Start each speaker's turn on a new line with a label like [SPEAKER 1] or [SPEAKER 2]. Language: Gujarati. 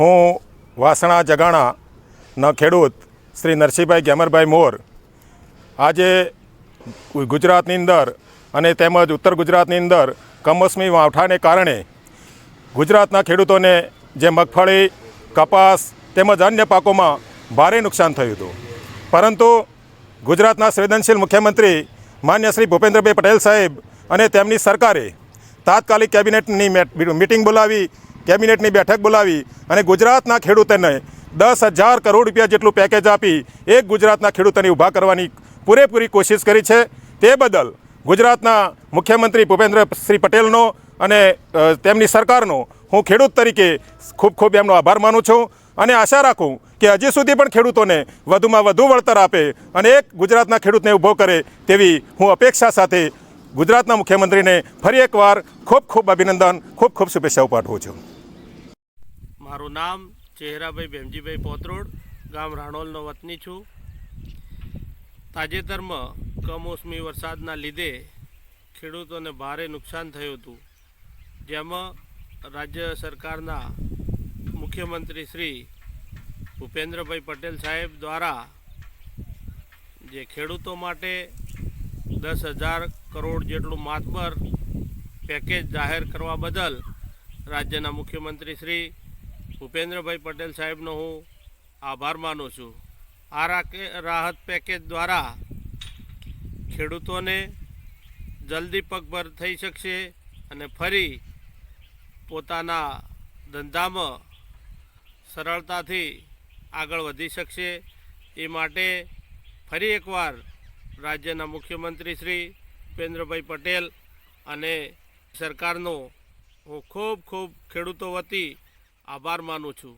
[SPEAKER 1] હું વાસણા જગાણાના ખેડૂત શ્રી નરસિંહભાઈ ગેમરભાઈ મોર. આજે ગુજરાતની અંદર અને તેમજ ઉત્તર ગુજરાતની અંદર કમોસમી માવઠાને કારણે ગુજરાતના ખેડૂતોને જે મગફળી, કપાસ તેમજ અન્ય પાકોમાં ભારે નુકસાન થયું હતું. પરંતુ ગુજરાતના સંવેદનશીલ મુખ્યમંત્રી માન્ય શ્રી ભૂપેન્દ્રભાઈ પટેલ સાહેબ અને તેમની સરકારે તાત્કાલિક કેબિનેટની મેટ- મિટિંગ બોલાવી કેબિનેટની બેઠક બોલાવી અને ગુજરાતના ખેડૂતોને દસ હજાર કરોડ રૂપિયા જેટલું પેકેજ આપી એક ગુજરાતના ખેડૂતોને ઊભા કરવાની પૂરેપૂરી કોશિશ કરી છે. તે બદલ ગુજરાતના મુખ્યમંત્રી ભૂપેન્દ્રશ્રી પટેલનો અને તેમની સરકારનો હું ખેડૂત તરીકે ખૂબ ખૂબ એમનો આભાર માનું છું અને આશા રાખું કે હજી સુધી પણ ખેડૂતોને વધુમાં વધુ વળતર આપે અને એક ગુજરાતના ખેડૂતને ઊભો કરે તેવી હું અપેક્ષા સાથે ગુજરાતના મુખ્યમંત્રીને ફરી એકવાર ખૂબ ખૂબ અભિનંદન, ખૂબ ખૂબ શુભેચ્છાઓ પાઠવું છું.
[SPEAKER 2] મારું નામ ચહેરાભાઈ ભેમજીભાઈ પોતરોડ, ગામ રાણોલનો વતની છું. તાજેતરમાં કમોસમી વરસાદના લીધે ખેડૂતોને ભારે નુકસાન થયું હતું. જેમાં રાજ્ય સરકારના મુખ્યમંત્રી શ્રી ભૂપેન્દ્રભાઈ પટેલ સાહેબ દ્વારા જે ખેડૂતો માટે દસ હજાર કરોડ જેટલું માતબર પેકેજ જાહેર કરવા બદલ રાજ્યના મુખ્યમંત્રી શ્રી ભૂપેન્દ્રભાઈ પટેલ સાહેબનો હું આભાર માનું છું. આ રાહત પેકેજ દ્વારા ખેડૂતોને જલ્દી પગભર થઈ શકશે અને ફરી પોતાના ધંધામાં સરળતાથી આગળ વધી શકશે. એ માટે ફરી એકવાર રાજ્યના મુખ્યમંત્રી શ્રી ભૂપેન્દ્રભાઈ પટેલ અને સરકારનો હું ખૂબ ખૂબ ખેડૂતો વતી આભાર માનું છું